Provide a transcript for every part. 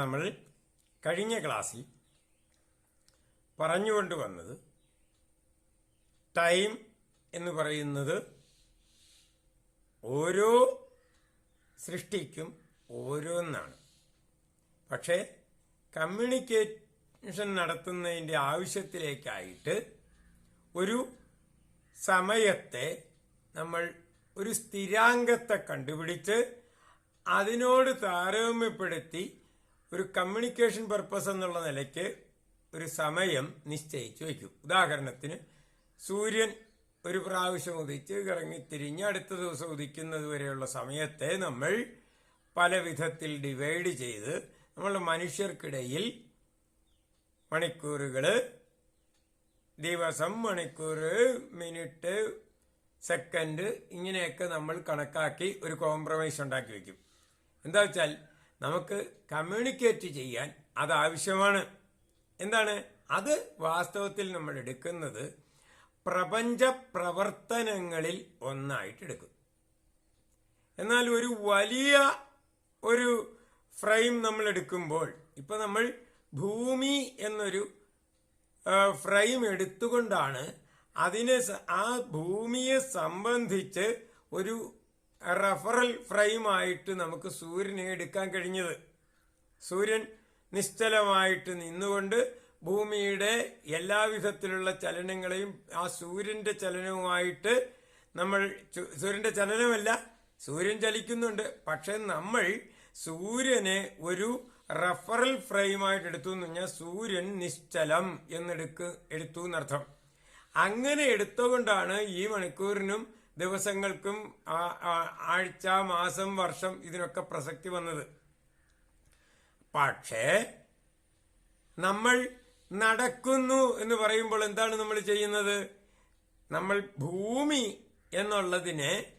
നമ്മൾ കഴിഞ്ഞ ക്ലാസ്സിൽ പറഞ്ഞുകൊണ്ട് വന്നത് ടൈം എന്ന് പറയുന്നത് ഓരോ സൃഷ്ടിക്കും ഓരോന്നാണ്. പക്ഷേ കമ്മ്യൂണിക്കേഷൻ നടത്തുന്നതിന്റെ ആവശ്യത്തിലേക്കായിട്ട് ഒരു സമയത്തെ നമ്മൾ ഒരു സ്ഥിരാംഗത്തെ കണ്ടുപിടിച്ച് അതിനോട് താരതമ്യപ്പെടുത്തി ഒരു കമ്മ്യൂണിക്കേഷൻ പർപ്പസ് എന്നുള്ള നിലയ്ക്ക് ഒരു സമയം നിശ്ചയിച്ചു വയ്ക്കും. ഉദാഹരണത്തിന് സൂര്യൻ ഒരു പ്രാവശ്യം ഉദിച്ച് കറങ്ങിത്തിരിഞ്ഞ് അടുത്ത ദിവസം ഉദിക്കുന്നത് വരെയുള്ള സമയത്തെ നമ്മൾ പല വിധത്തിൽ ഡിവൈഡ് ചെയ്ത് നമ്മൾ മനുഷ്യർക്കിടയിൽ മണിക്കൂറുകൾ ദിവസം മണിക്കൂർ മിനിറ്റ് സെക്കൻഡ് ഇങ്ങനെയൊക്കെ നമ്മൾ കണക്കാക്കി ഒരു കോംപ്രമൈസ് ഉണ്ടാക്കി വയ്ക്കും. എന്താ വെച്ചാൽ നമുക്ക് കമ്മ്യൂണിക്കേറ്റ് ചെയ്യാൻ അത് ആവശ്യമാണ്. എന്താണ്? അത് വാസ്തവത്തിൽ നമ്മൾ എടുക്കുന്നത് പ്രപഞ്ച പ്രവർത്തനങ്ങളിൽ ഒന്നായിട്ട് എടുക്കും. എന്നാൽ ഒരു വലിയ ഒരു ഫ്രെയിം നമ്മൾ എടുക്കുമ്പോൾ ഇപ്പൊ നമ്മൾ ഭൂമി എന്നൊരു ഫ്രെയിം എടുത്തുകൊണ്ടാണ് അതിനെ ആ ഭൂമിയെ സംബന്ധിച്ച് ഒരു റഫറൽ ഫ്രെയിമായിട്ട് നമുക്ക് സൂര്യനെ എടുക്കാൻ കഴിഞ്ഞത്. സൂര്യൻ നിശ്ചലമായിട്ട് നിന്നുകൊണ്ട് ഭൂമിയുടെ എല്ലാവിധത്തിലുള്ള ചലനങ്ങളെയും ആ സൂര്യന്റെ ചലനവുമായിട്ട് നമ്മൾ സൂര്യന്റെ ചലനമല്ല സൂര്യൻ ചലിക്കുന്നുണ്ട്. പക്ഷെ നമ്മൾ സൂര്യനെ ഒരു റഫറൽ ഫ്രെയിമായിട്ട് എടുത്തു എന്ന് പറഞ്ഞാൽ സൂര്യൻ നിശ്ചലം എന്നെടുക്ക് എടുത്തു എന്നർത്ഥം. അങ്ങനെ എടുത്തുകൊണ്ടാണ് ഈ മണിക്കൂറിനും ദിവസങ്ങൾക്കും ആഴ്ച മാസം വർഷം ഇതിനൊക്കെ പ്രസക്തി വന്നത്. പക്ഷേ നമ്മൾ നടക്കുന്നു എന്ന് പറയുമ്പോൾ എന്താണ് നമ്മൾ ചെയ്യുന്നത്? നമ്മൾ ഭൂമി എന്നുള്ളതിനെ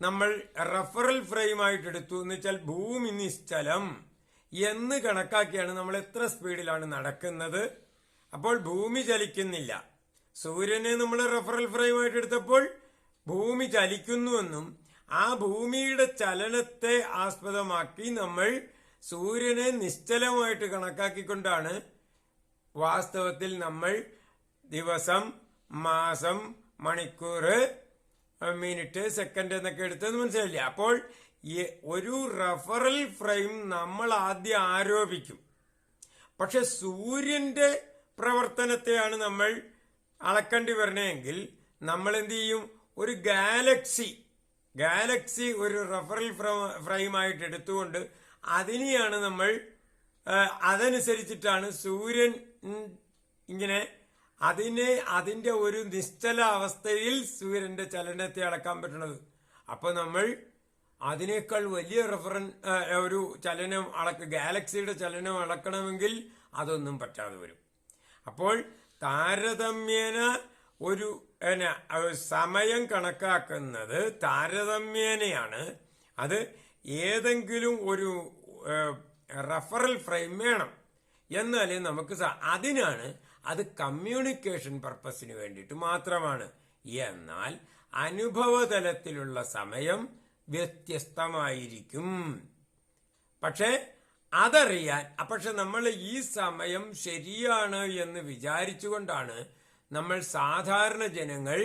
നമ്മൾ റഫറൽ ഫ്രെയിമായിട്ട് എടുത്തു. എന്ന് വെച്ചാൽ ഭൂമി നിശ്ചലം എന്ന് കണക്കാക്കിയാണ് നമ്മൾ എത്ര സ്പീഡിലാണ് നടക്കുന്നത്. അപ്പോൾ ഭൂമി ചലിക്കുന്നില്ല. സൂര്യനെ നമ്മൾ റഫറൽ ഫ്രെയിമായിട്ട് എടുത്തപ്പോൾ ഭൂമി ചലിക്കുന്നുവെന്നും ആ ഭൂമിയുടെ ചലനത്തെ ആസ്പദമാക്കി നമ്മൾ സൂര്യനെ നിശ്ചലമായിട്ട് കണക്കാക്കിക്കൊണ്ടാണ് വാസ്തവത്തിൽ നമ്മൾ ദിവസം മാസം മണിക്കൂർ മിനിറ്റ് സെക്കൻഡ് എന്നൊക്കെ എടുത്തെന്ന് മനസ്സിലായില്ലേ? അപ്പോൾ ഒരു റഫറൽ ഫ്രെയിം നമ്മൾ ആദ്യം ആരോപിക്കും. പക്ഷെ സൂര്യന്റെ പ്രവർത്തനത്തെയാണ് നമ്മൾ അളക്കേണ്ടി വരണമെങ്കിൽ നമ്മൾ എന്ത് ചെയ്യും? ഒരു ഗാലക്സി ഗാലക്സി ഒരു റഫറൽ ഫ്രെയിമായിട്ട് എടുത്തുകൊണ്ട് അതിനെയാണ് നമ്മൾ അതനുസരിച്ചിട്ടാണ് സൂര്യൻ ഇങ്ങനെ അതിനെ അതിന്റെ ഒരു നിശ്ചല അവസ്ഥയിൽ സൂര്യന്റെ ചലനത്തെ അളക്കാൻ പറ്റുന്നത് അപ്പോൾ നമ്മൾ അതിനേക്കാൾ വലിയ റെഫറൻ ഒരു ചലനം അളക്ക ഗാലക്സിയുടെ ചലനം അളക്കണമെങ്കിൽ അതൊന്നും പറ്റാതെ വരും. അപ്പോൾ താരതമ്യേന ഒരു അഹ് സമയം കണക്കാക്കുന്നത് താരതമ്യേനയാണ്. അത് ഏതെങ്കിലും ഒരു റഫറൽ ഫ്രെയിം വേണം എന്നാലേ നമുക്ക് അതിനാണ് അത് കമ്മ്യൂണിക്കേഷൻ പർപ്പസിന് വേണ്ടിയിട്ട് മാത്രമാണ്. എന്നാൽ അനുഭവതലത്തിലുള്ള സമയം വ്യത്യസ്തമായിരിക്കും. പക്ഷേ അതറിയാൻ പക്ഷെ നമ്മൾ ഈ സമയം ശരിയാണ് എന്ന് വിചാരിച്ചുകൊണ്ടാണ് നമ്മൾ സാധാരണ ജനങ്ങൾ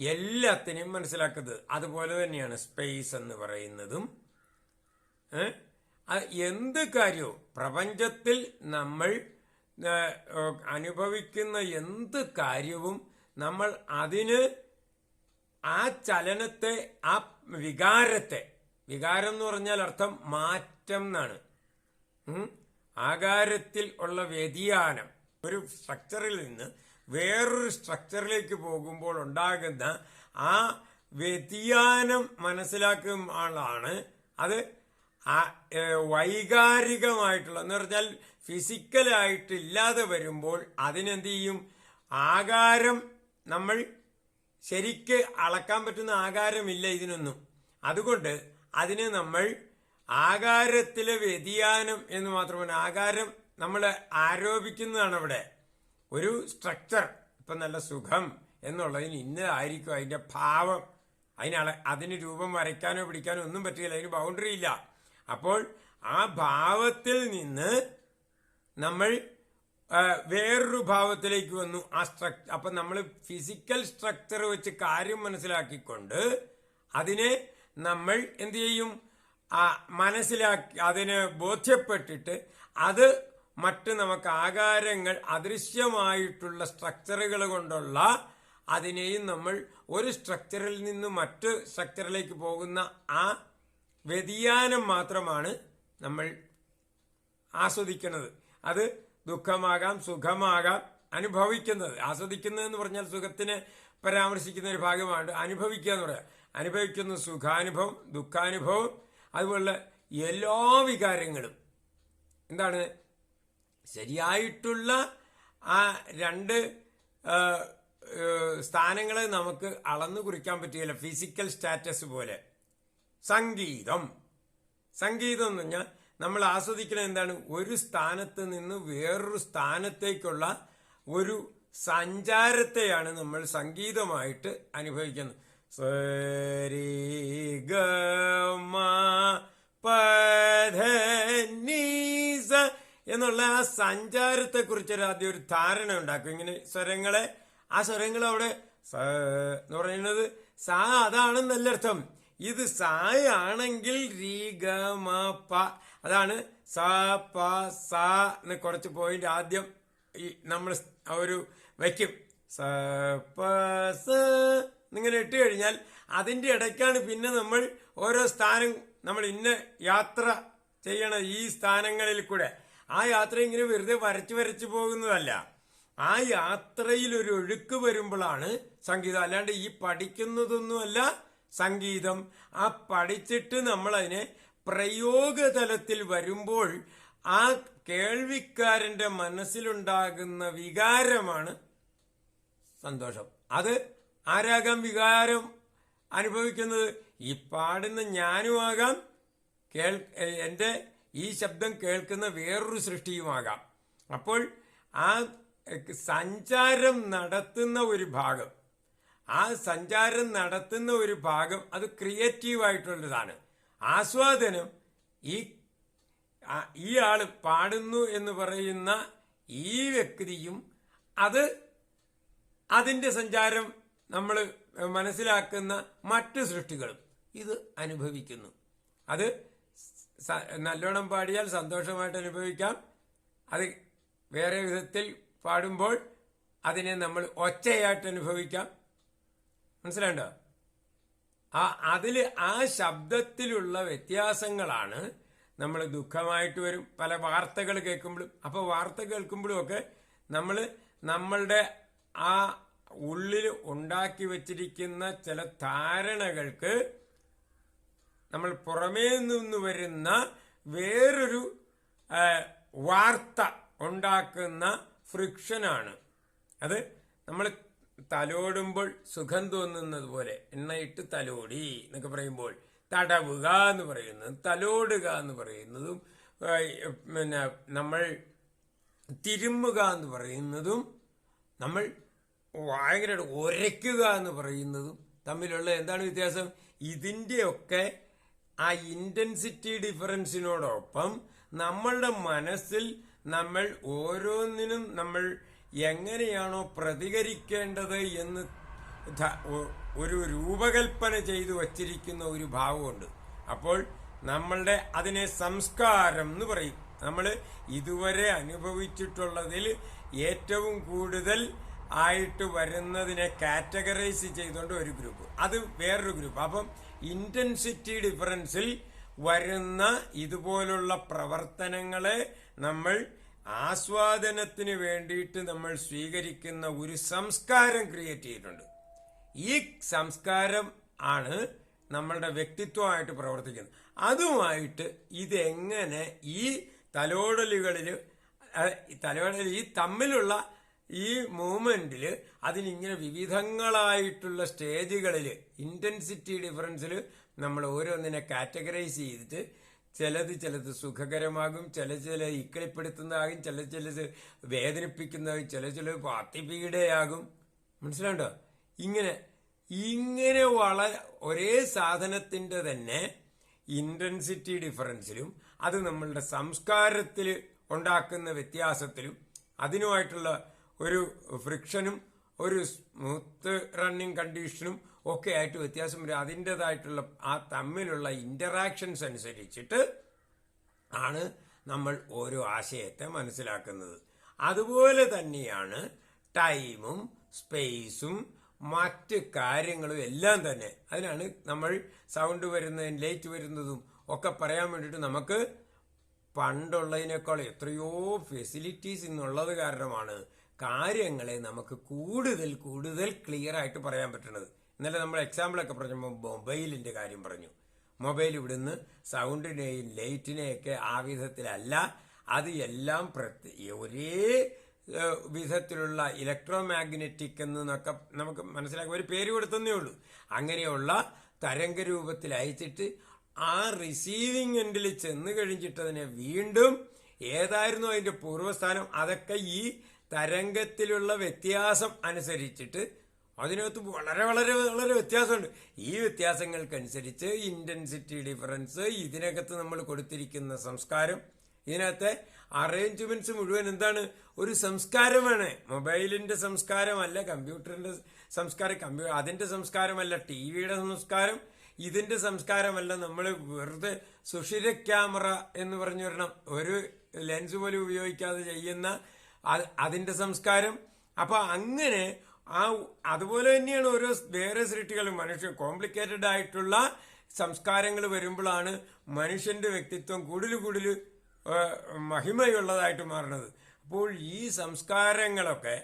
എല്ലാത്തിനെയും മനസ്സിലാക്കുന്നത് അതുപോലെ തന്നെയാണ് സ്പേസ് എന്ന് പറയുന്നതും. എന്ത് കാര്യവും പ്രപഞ്ചത്തിൽ നമ്മൾ അനുഭവിക്കുന്ന എന്ത് കാര്യവും നമ്മൾ അതിന് ആ ചലനത്തെ ആ വികാരത്തെ വികാരം എന്ന് പറഞ്ഞാൽ അർത്ഥം മാറ്റം എന്നാണ്? ആകാരത്തിൽ ഉള്ള വ്യതിയാനം. ഒരു സ്ട്രക്ചറിൽ നിന്ന് വേറൊരു സ്ട്രക്ചറിലേക്ക് പോകുമ്പോൾ ഉണ്ടാകുന്ന ആ വ്യതിയാനം മനസ്സിലാക്കുമ്പോഴാണ് അത് വൈകാരികമായിട്ടുള്ള എന്ന് പറഞ്ഞാൽ ഫിസിക്കലായിട്ട് ഇല്ലാതെ വരുമ്പോൾ അതിനെന്ത് ചെയ്യും? ആകാരം നമ്മൾ ശരിക്ക് അളക്കാൻ പറ്റുന്ന ആകാരമില്ല ഇതിനൊന്നും. അതുകൊണ്ട് അതിനെ നമ്മൾ ആകാരത്തിലെ വ്യതിയാനം എന്ന് മാത്രമല്ല ആകാരം നമ്മൾ ആരോപിക്കുന്നതാണ് അവിടെ. ഒരു സ്ട്രക്ചർ ഇപ്പം നല്ല സുഖം എന്നുള്ളതിന് ഇന്നതായിരിക്കും അതിന്റെ ഭാവം. അതിനെ അതിന് രൂപം വരയ്ക്കാനോ പിടിക്കാനോ ഒന്നും പറ്റില്ല അതിന് ബൗണ്ടറി ഇല്ല. അപ്പോൾ ആ ഭാവത്തിൽ നിന്ന് നമ്മൾ വേറൊരു ഭാവത്തിലേക്ക് വന്നു. ആ സ്ട്രക്ചർ അപ്പം നമ്മൾ ഫിസിക്കൽ സ്ട്രക്ചർ വെച്ച് കാര്യം മനസ്സിലാക്കിക്കൊണ്ട് അതിനെ നമ്മൾ എന്ത് ചെയ്യും? മനസ്സിലാക്കി അതിനെ ബോധ്യപ്പെട്ടിട്ട് അത് മറ്റ് നമുക്ക് ആകാരങ്ങൾ അദൃശ്യമായിട്ടുള്ള സ്ട്രക്ചറുകൾ കൊണ്ടുള്ള അതിനെയും നമ്മൾ ഒരു സ്ട്രക്ചറിൽ നിന്ന് മറ്റു സ്ട്രക്ചറിലേക്ക് പോകുന്ന ആ വ്യതിയാനം മാത്രമാണ് നമ്മൾ ആസ്വദിക്കുന്നത്. അത് ദുഃഖമാകാം സുഖമാകാം അനുഭവിക്കുന്നത്. ആസ്വദിക്കുന്നത് എന്ന് പറഞ്ഞാൽ സുഖത്തിനെ പരാമർശിക്കുന്ന ഒരു ഭാഗമാണ് അനുഭവിക്കുക എന്ന് പറയാം. അനുഭവിക്കുന്ന സുഖാനുഭവം ദുഃഖാനുഭവം അതുപോലെ എല്ലാ വികാരങ്ങളും. എന്താണ്? ശരിയായിട്ടുള്ള ആ രണ്ട് സ്ഥാനങ്ങളെ നമുക്ക് അളന്നു കുറിക്കാൻ പറ്റുകയില്ല ഫിസിക്കൽ സ്റ്റാറ്റസ് പോലെ. സംഗീതം. സംഗീതം എന്ന് പറഞ്ഞാൽ നമ്മൾ ആസ്വദിക്കുന്നത് എന്താണ്? ഒരു സ്ഥാനത്ത് നിന്ന് വേറൊരു സ്ഥാനത്തേക്കുള്ള ഒരു സഞ്ചാരത്തെയാണ് നമ്മൾ സംഗീതമായിട്ട് അനുഭവിക്കുന്നത്. സരി ഗ എന്നുള്ള ആ സഞ്ചാരത്തെ കുറിച്ച് ആദ്യം ഒരു ധാരണ ഉണ്ടാക്കും. ഇങ്ങനെ സ്വരങ്ങളെ ആ സ്വരങ്ങൾ അവിടെ എന്ന് പറയുന്നത് സാ അതാണെന്നല്ല അർത്ഥം. ഇത് സായാണെങ്കിൽ രീ ഗ മ പ. അതാണ് സ പ സ എന്ന് കുറച്ച് പോയിന്റ് ആദ്യം ഈ നമ്മൾ ഒരു വയ്ക്കും. സ പ സ ഇങ്ങനെ ഇട്ട് കഴിഞ്ഞാൽ അതിന്റെ ഇടയ്ക്കാണ് പിന്നെ നമ്മൾ ഓരോ സ്ഥാനം നമ്മൾ ഇന്ന യാത്ര ചെയ്യണ ഈ സ്ഥാനങ്ങളിൽ കൂടെ ആ യാത്ര ഇങ്ങനെ വെറുതെ വരച്ചു വരച്ചു പോകുന്നതല്ല. ആ യാത്രയിൽ ഒരു ഒഴുക്ക് വരുമ്പോഴാണ് സംഗീതം. അല്ലാണ്ട് ഈ പഠിക്കുന്നതൊന്നുമല്ല സംഗീതം. ആ പഠിച്ചിട്ട് നമ്മൾ അതിനെ പ്രയോഗതലത്തിൽ വരുമ്പോൾ ആ കേൾവിക്കാരന്റെ മനസ്സിലുണ്ടാകുന്ന വികാരമാണ് സന്തോഷം. അത് ആരാകാം വികാരം അനുഭവിക്കുന്നത്? ഈ പാടുന്ന ഞാനുമാകാം. കേൾ എന്റെ ഈ ശബ്ദം കേൾക്കുന്ന വേറൊരു സൃഷ്ടിയുമാകാം. അപ്പോൾ ആ സഞ്ചാരം നടത്തുന്ന ഒരു ഭാഗം ആ സഞ്ചാരം നടത്തുന്ന ഒരു ഭാഗം അത് ക്രിയേറ്റീവായിട്ടുള്ളതാണ്. ആസ്വാദനം ഈ ഈ ആൾ പാടുന്നു എന്ന് പറയുന്ന ഈ വ്യക്തിയും അത് അതിന്റെ സഞ്ചാരം നമ്മൾ മനസ്സിലാക്കുന്ന മറ്റു സൃഷ്ടികളും ഇത് അനുഭവിക്കുന്നു. അത് നല്ലോണം പാടിയാൽ സന്തോഷമായിട്ട് അനുഭവിക്കാം. അത് വേറെ വിധത്തിൽ പാടുമ്പോൾ അതിനെ നമ്മൾ ഒച്ചയായിട്ട് അനുഭവിക്കാം. മനസ്സിലാണ്ടോ ആ അതിൽ ആ ശബ്ദത്തിലുള്ള വ്യത്യാസങ്ങളാണ് നമ്മൾ ദുഃഖമായിട്ട് വരും. പല വാർത്തകൾ കേൾക്കുമ്പോഴും അപ്പോൾ വാർത്ത കേൾക്കുമ്പോഴും ഒക്കെ നമ്മൾ നമ്മളുടെ ആ ഉള്ളിൽ ഉണ്ടാക്കി വച്ചിരിക്കുന്ന ചില ധാരണകൾക്ക് നമ്മൾ പുറമേ നിന്ന് വരുന്ന വേറൊരു വാർത്ത ഉണ്ടാക്കുന്ന ഫ്രിക്ഷനാണ്. അത് നമ്മൾ തലോടുമ്പോൾ സുഖം തോന്നുന്നത് പോലെ എണ്ണയിട്ട് തലോടി എന്നൊക്കെ പറയുമ്പോൾ തടവുക എന്ന് പറയുന്നത് തലോടുക എന്ന് പറയുന്നതും പിന്നെ നമ്മൾ തിരുമ്മുക എന്ന് പറയുന്നതും നമ്മൾ ഭയങ്കര ഉരയ്ക്കുക എന്ന് പറയുന്നതും തമ്മിലുള്ള എന്താണ് വ്യത്യാസം? ഇതിന്റെയൊക്കെ ആ ഇന്റൻസിറ്റി ഡിഫറൻസിനോടൊപ്പം നമ്മളുടെ മനസ്സിൽ നമ്മൾ ഓരോന്നിനും നമ്മൾ എങ്ങനെയാണോ പ്രതികരിക്കേണ്ടത് എന്ന് ഒരു രൂപകൽപ്പന ചെയ്തു വച്ചിരിക്കുന്ന ഒരു ഭാവമുണ്ട്. അപ്പോൾ നമ്മളുടെ അതിനെ സംസ്കാരം എന്ന് പറയും. നമ്മൾ ഇതുവരെ അനുഭവിച്ചിട്ടുള്ളതിൽ ഏറ്റവും കൂടുതൽ ആയിട്ട് വരുന്നതിനെ കാറ്റഗറൈസ് ചെയ്തുകൊണ്ട് ഒരു ഗ്രൂപ്പ് അത് വേറൊരു ഗ്രൂപ്പ് അപ്പം ഇന്റൻസിറ്റി ഡിഫറൻസിൽ വരുന്ന ഇതുപോലുള്ള പ്രവർത്തനങ്ങളെ നമ്മൾ ആസ്വാദനത്തിന് വേണ്ടിയിട്ട് നമ്മൾ സ്വീകരിക്കുന്ന ഒരു സംസ്കാരം ക്രിയേറ്റ് ചെയ്തിട്ടുണ്ട്. ഈ സംസ്കാരം ആണ് നമ്മളുടെ വ്യക്തിത്വമായിട്ട് പ്രവർത്തിക്കുന്നത്. അതുമായിട്ട് ഇതെങ്ങനെ ഈ തലോടലുകളിൽ തലോടൽ ഈ തമ്മിലുള്ള ഈ മൂവ്മെന്റിൽ അതിനിങ്ങനെ വിവിധങ്ങളായിട്ടുള്ള സ്റ്റേജുകളിൽ ഇന്റൻസിറ്റി ഡിഫറൻസിൽ നമ്മൾ ഓരോന്നിനെ കാറ്റഗറൈസ് ചെയ്തിട്ട് ചിലത് ചിലത് സുഖകരമാകും ചില ചില ഇക്കളിപ്പെടുത്തുന്നതാകും ചില ചിലത് വേദനിപ്പിക്കുന്നതാകും ചില ചില അതിപീഡയാകും മനസ്സിലാണ്ടോ ഇങ്ങനെ ഇങ്ങനെ വളരെ ഒരേ സാധനത്തിന്റെ തന്നെ ഇന്റൻസിറ്റി ഡിഫറൻസിലും അത് നമ്മളുടെ സംസ്കാരത്തിൽ ഉണ്ടാക്കുന്ന വ്യത്യാസത്തിലും അതിനുമായിട്ടുള്ള ഒരു ഫ്രിക്ഷനും ഒരു സ്മൂത്ത് റണ്ണിങ് കണ്ടീഷനും ഒക്കെ ആയിട്ട് വ്യത്യാസം വരും. അതിന്റെതായിട്ടുള്ള ആ തമ്മിലുള്ള ഇന്ററാക്ഷൻസ് അനുസരിച്ചിട്ട് ആണ് നമ്മൾ ഓരോ ആശയത്തെ മനസ്സിലാക്കുന്നത്. അതുപോലെ തന്നെയാണ് ടൈമും സ്പേസും മറ്റ് കാര്യങ്ങളും എല്ലാം തന്നെ. അതിനാണ് നമ്മൾ സൗണ്ട് വരുന്നതും ലേറ്റ് വരുന്നതും ഒക്കെ പറയാൻ വേണ്ടിയിട്ട് നമുക്ക് പണ്ടുള്ളതിനേക്കാൾ എത്രയോ ഫെസിലിറ്റീസ് ഇന്നുള്ളത് കാരണമാണ്. കാര്യങ്ങളെ നമുക്ക് കൂടുതൽ കൂടുതൽ ക്ലിയർ ആയിട്ട് പറയാൻ പറ്റണത് ഇന്നലെ നമ്മൾ എക്സാമ്പിളൊക്കെ പറഞ്ഞപ്പോൾ മൊബൈലിന്റെ കാര്യം പറഞ്ഞു. മൊബൈൽ ഇവിടുന്ന് സൗണ്ടിനെയും ലൈറ്റിനെയൊക്കെ ആ വിധത്തിലല്ല അത് എല്ലാം ഒരേ വിധത്തിലുള്ള ഇലക്ട്രോ മാഗ്നറ്റിക് എന്നൊക്കെ നമുക്ക് മനസ്സിലാക്കാൻ ഒരു പേര് കൊടുത്തന്നേ ഉള്ളൂ. അങ്ങനെയുള്ള തരംഗ രൂപത്തിൽ അയച്ചിട്ട് ആ റിസീവിംഗ് എൻഡിൽ ചെന്ന് കഴിഞ്ഞിട്ടതിനെ വീണ്ടും ഏതായിരുന്നു അതിന്റെ പൂർവസ്ഥാനം? അതൊക്കെ ഈ തരംഗത്തിലുള്ള വ്യത്യാസം അനുസരിച്ചിട്ട് അതിനകത്ത് വളരെ വളരെ വളരെ വ്യത്യാസമുണ്ട്. ഈ വ്യത്യാസങ്ങൾക്കനുസരിച്ച് ഇന്റൻസിറ്റി ഡിഫറൻസ് ഇതിനകത്ത് നമ്മൾ കൊടുത്തിരിക്കുന്ന സംസ്കാരം ഇതിനകത്തെ അറേഞ്ച്മെന്റ്സ് മുഴുവൻ എന്താണ്? ഒരു സംസ്കാരമാണ്. മൊബൈലിന്റെ സംസ്കാരമല്ല കമ്പ്യൂട്ടറിന്റെ സംസ്കാരം കമ്പ്യൂ അതിന്റെ സംസ്കാരമല്ല ടി വിയുടെ സംസ്കാരം ഇതിന്റെ സംസ്കാരമല്ല. നമ്മൾ വെറുതെ സുഷിര ക്യാമറ എന്ന് പറഞ്ഞു വരണം ഒരു ലെൻസ് പോലും ഉപയോഗിക്കാതെ ചെയ്യുന്ന അതിന്റെ സംസ്കാരം. അപ്പൊ അങ്ങനെ ആ അതുപോലെ തന്നെയാണ് ഓരോ വേറെ സൃഷ്ടികളും മനുഷ്യ കോംപ്ലിക്കേറ്റഡ് ആയിട്ടുള്ള സംസ്കാരങ്ങൾ വരുമ്പോഴാണ് മനുഷ്യന്റെ വ്യക്തിത്വം കൂടുതൽ കൂടുതൽ മഹിമയുള്ളതായിട്ട് മാറുന്നത്. അപ്പോൾ ഈ സംസ്കാരങ്ങളൊക്കെ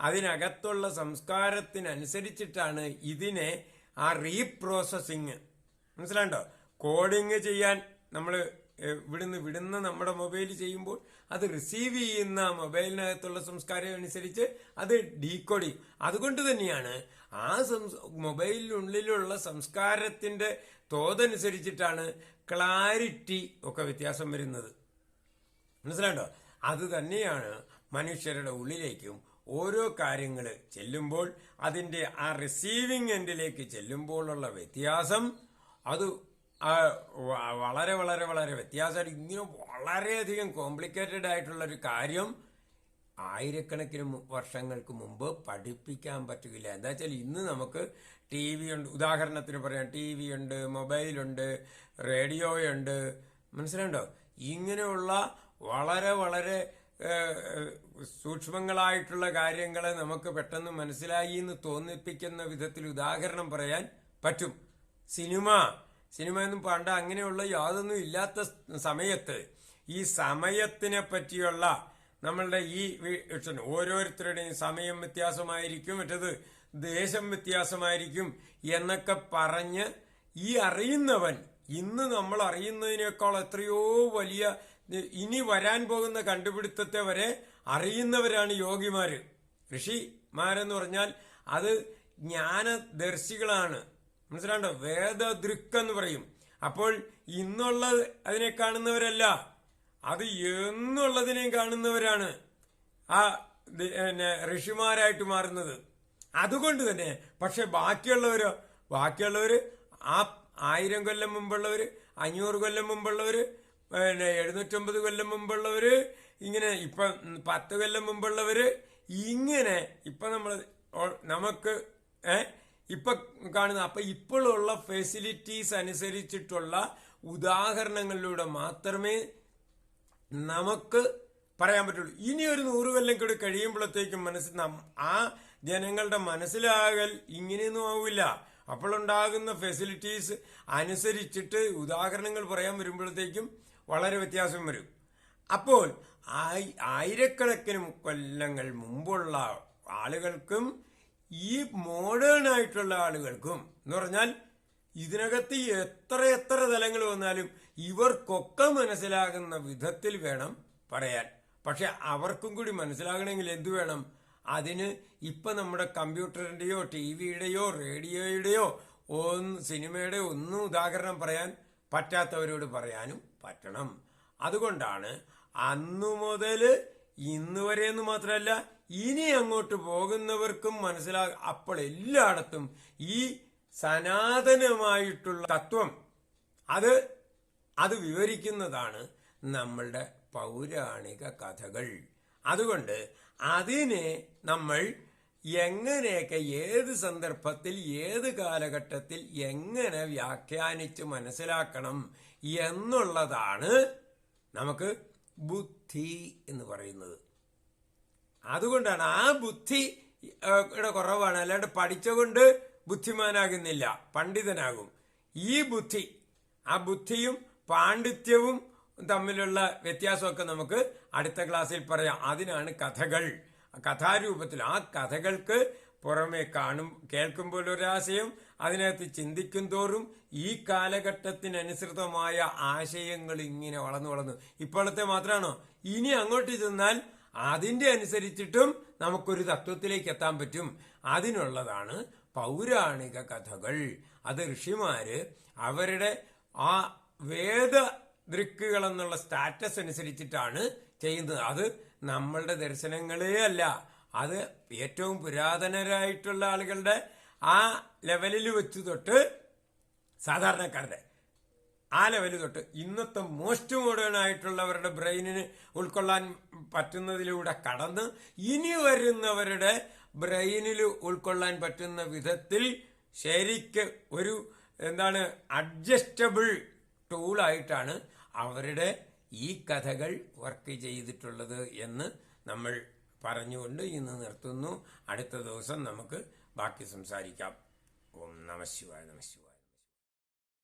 അതിനകത്തുള്ള സംസ്കാരത്തിനനുസരിച്ചിട്ടാണ് ഇതിനെ ആ റീപ്രോസസ്സിങ്. മനസ്സിലാണ്ടോ കോഡിങ് ചെയ്യാൻ നമ്മൾ ഇവിടുന്ന് വിടുന്ന നമ്മുടെ മൊബൈൽ ചെയ്യുമ്പോൾ അത് റിസീവ് ചെയ്യുന്ന മൊബൈലിനകത്തുള്ള സംസ്കാരം അനുസരിച്ച് അത് ഡീകോഡ് ചെയ്യും അതുകൊണ്ട് തന്നെയാണ് ആ മൊബൈലിനുള്ളിലുള്ള സംസ്കാരത്തിന്റെ തോതനുസരിച്ചിട്ടാണ് ക്ലാരിറ്റി ഒക്കെ വ്യത്യാസം വരുന്നത്. മനസ്സിലാണ്ടോ അത് തന്നെയാണ് മനുഷ്യരുടെ ഉള്ളിലേക്കും ഓരോ കാര്യങ്ങൾ ചെല്ലുമ്പോൾ അതിന്റെ ആ റിസീവിംഗ് എൻഡിലേക്ക് ചെല്ലുമ്പോഴുള്ള വ്യത്യാസം അത് വളരെ വളരെ വളരെ വ്യത്യാസമായിട്ട് ഇങ്ങനെ വളരെയധികം കോംപ്ലിക്കേറ്റഡ് ആയിട്ടുള്ള ഒരു കാര്യം ആയിരക്കണക്കിന് വർഷങ്ങൾക്ക് മുമ്പ് പഠിപ്പിക്കാൻ പറ്റുകയില്ല. എന്താ വെച്ചാൽ ഇന്ന് നമുക്ക് ടി വി ഉണ്ട്. ഉദാഹരണത്തിന് പറയാം ടി വി ഉണ്ട് മൊബൈലുണ്ട് റേഡിയോയുണ്ട് മനസ്സിലുണ്ടോ ഇങ്ങനെയുള്ള വളരെ വളരെ സൂക്ഷ്മങ്ങളായിട്ടുള്ള കാര്യങ്ങളെ നമുക്ക് പെട്ടെന്ന് മനസ്സിലായി എന്ന് തോന്നിപ്പിക്കുന്ന വിധത്തിൽ ഉദാഹരണം പറയാൻ പറ്റും. സിനിമ സിനിമ എന്നും പണ്ട് അങ്ങനെയുള്ള യാതൊന്നും ഇല്ലാത്ത സമയത്ത് ഈ സമയത്തിനെ പറ്റിയുള്ള നമ്മളുടെ ഈ ഓരോരുത്തരുടെയും സമയം വ്യത്യാസമായിരിക്കും മറ്റത് ദേശം വ്യത്യാസമായിരിക്കും എന്നൊക്കെ പറഞ്ഞ് ഈ അറിയുന്നവൻ ഇന്ന് നമ്മൾ അറിയുന്നതിനേക്കാൾ എത്രയോ വലിയ ഇനി വരാൻ പോകുന്ന കണ്ടുപിടുത്തത്തെ വരെ അറിയുന്നവരാണ് യോഗിമാര്. ഋഷിമാരെന്ന് പറഞ്ഞാൽ അത് ജ്ഞാനദർശികളാണ്. മനസ്സിലാണ്ടോ? വേദദൃക്ക് എന്ന് പറയും. അപ്പോൾ ഇന്നുള്ള അതിനെ കാണുന്നവരല്ല. അത് എന്നുള്ളതിനെ കാണുന്നവരാണ് ആ പിന്നെ ഋഷിമാരായിട്ട് മാറുന്നത്. അതുകൊണ്ട് തന്നെ പക്ഷെ ബാക്കിയുള്ളവരോ ബാക്കിയുള്ളവർ ആ ആയിരം കൊല്ലം മുമ്പുള്ളവർ അഞ്ഞൂറ് കൊല്ലം മുമ്പുള്ളവർ പിന്നെ എഴുന്നൂറ്റമ്പത് കൊല്ലം മുമ്പുള്ളവർ ഇങ്ങനെ ഇപ്പൊ പത്ത് കൊല്ലം മുമ്പുള്ളവർ ഇങ്ങനെ ഇപ്പൊ നമ്മൾ നമുക്ക് ഏ ഇപ്പൊ കാണുന്ന അപ്പൊ ഇപ്പോഴുള്ള ഫെസിലിറ്റീസ് അനുസരിച്ചിട്ടുള്ള ഉദാഹരണങ്ങളിലൂടെ മാത്രമേ നമുക്ക് പറയാൻ പറ്റുള്ളൂ. ഇനി ഒരു നൂറ് കൊല്ലം കൂടി കഴിയുമ്പോഴത്തേക്കും മനസ്സിൽ ആ ജനങ്ങളുടെ മനസ്സിലാകൽ ഇങ്ങനെയൊന്നും ആവില്ല. അപ്പോഴുണ്ടാകുന്ന ഫെസിലിറ്റീസ് അനുസരിച്ചിട്ട് ഉദാഹരണങ്ങൾ പറയാൻ വരുമ്പോഴത്തേക്കും വളരെ വ്യത്യാസം വരും. അപ്പോൾ ആയി- ആയിരക്കണക്കിന് കൊല്ലങ്ങൾ മുമ്പുള്ള ആളുകൾക്കും ഈ മോഡേൺ ആയിട്ടുള്ള ആളുകൾക്കും എന്ന് പറഞ്ഞാൽ ഇതിനകത്ത് എത്ര എത്ര തലങ്ങൾ വന്നാലും ഇവർക്കൊക്കെ മനസ്സിലാകുന്ന വിധത്തിൽ വേണം പറയാൻ. പക്ഷെ അവർക്കും കൂടി മനസ്സിലാകണമെങ്കിൽ എന്തു വേണം? അതിന് ഇപ്പൊ നമ്മുടെ കമ്പ്യൂട്ടറിന്റെയോ ടി വിയുടെയോ റേഡിയോയുടെയോ ഒന്ന് സിനിമയുടെ ഒന്നും ഉദാഹരണം പറയാൻ പറ്റാത്തവരോട് പറയാനും പറ്റണം. അതുകൊണ്ടാണ് അന്നു മുതൽ ഇന്ന് വരെ എന്ന് മാത്രമല്ല ഇനി അങ്ങോട്ട് പോകുന്നവർക്കും മനസ്സിലാ അപ്പോൾ എല്ലായിടത്തും ഈ സനാതനമായിട്ടുള്ള തത്വം അത് അത് വിവരിക്കുന്നതാണ് നമ്മളുടെ പൗരാണിക കഥകൾ. അതുകൊണ്ട് അതിനെ നമ്മൾ എങ്ങനെയൊക്കെ ഏത് സന്ദർഭത്തിൽ ഏത് കാലഘട്ടത്തിൽ എങ്ങനെ വ്യാഖ്യാനിച്ച് മനസ്സിലാക്കണം എന്നുള്ളതാണ് നമുക്ക് ബുദ്ധി എന്ന് പറയുന്നത്. അതുകൊണ്ടാണ് ആ ബുദ്ധി യുടെ കുറവാണ്. അല്ലാണ്ട് പഠിച്ചുകൊണ്ട് ബുദ്ധിമാനാകുന്നില്ല പണ്ഡിതനാകും. ഈ ബുദ്ധി ആ ബുദ്ധിയും പാണ്ഡിത്യവും തമ്മിലുള്ള വ്യത്യാസമൊക്കെ നമുക്ക് അടുത്ത ക്ലാസ്സിൽ പറയാം. അതിനാണ് കഥകൾ. കഥാരൂപത്തിൽ ആ കഥകൾക്ക് പുറമെ കാണും കേൾക്കുമ്പോൾ ഒരാശയം അതിനകത്ത് ചിന്തിക്കും തോറും ഈ കാലഘട്ടത്തിനനുസൃതമായ ആശയങ്ങൾ ഇങ്ങനെ വളർന്നു വളർന്നു. ഇപ്പോഴത്തെ മാത്രമാണോ? ഇനി അങ്ങോട്ട് ചെന്നാൽ അതിന്റെ അനുസരിച്ചിട്ടും നമുക്കൊരു തത്വത്തിലേക്ക് എത്താൻ പറ്റും. അതിനുള്ളതാണ് പൗരാണിക കഥകൾ. അത് ഋഷിമാര് അവരുടെ ആ വേദ ദൃക്കുകൾ എന്നുള്ള സ്റ്റാറ്റസ് അനുസരിച്ചിട്ടാണ് ചെയ്യുന്നത്. അത് നമ്മളുടെ ദർശനങ്ങളേ അല്ല. അത് ഏറ്റവും പുരാതനരായിട്ടുള്ള ആളുകളുടെ ആ ലെവലിൽ വെച്ച് തൊട്ട് സാധാരണക്കാരുടെ ആ ലെവൽ തൊട്ട് ഇന്നത്തെ മോസ്റ്റ് മോഡേൺ ആയിട്ടുള്ളവരുടെ ബ്രെയിനിന് ഉൾക്കൊള്ളാൻ പറ്റുന്നതിലൂടെ കടന്ന് ഇനി വരുന്നവരുടെ ബ്രെയിനിൽ ഉൾക്കൊള്ളാൻ പറ്റുന്ന വിധത്തിൽ ശരിക്ക് ഒരു എന്താണ് അഡ്ജസ്റ്റബിൾ ടൂളായിട്ടാണ് അവരുടെ ഈ കഥകൾ വർക്ക് ചെയ്തിട്ടുള്ളത് എന്ന് നമ്മൾ പറഞ്ഞുകൊണ്ട് ഇന്ന് നിർത്തുന്നു. അടുത്ത ദിവസം നമുക്ക് ബാക്കി സംസാരിക്കാം. ഓം നമശിവായ നമശിവായ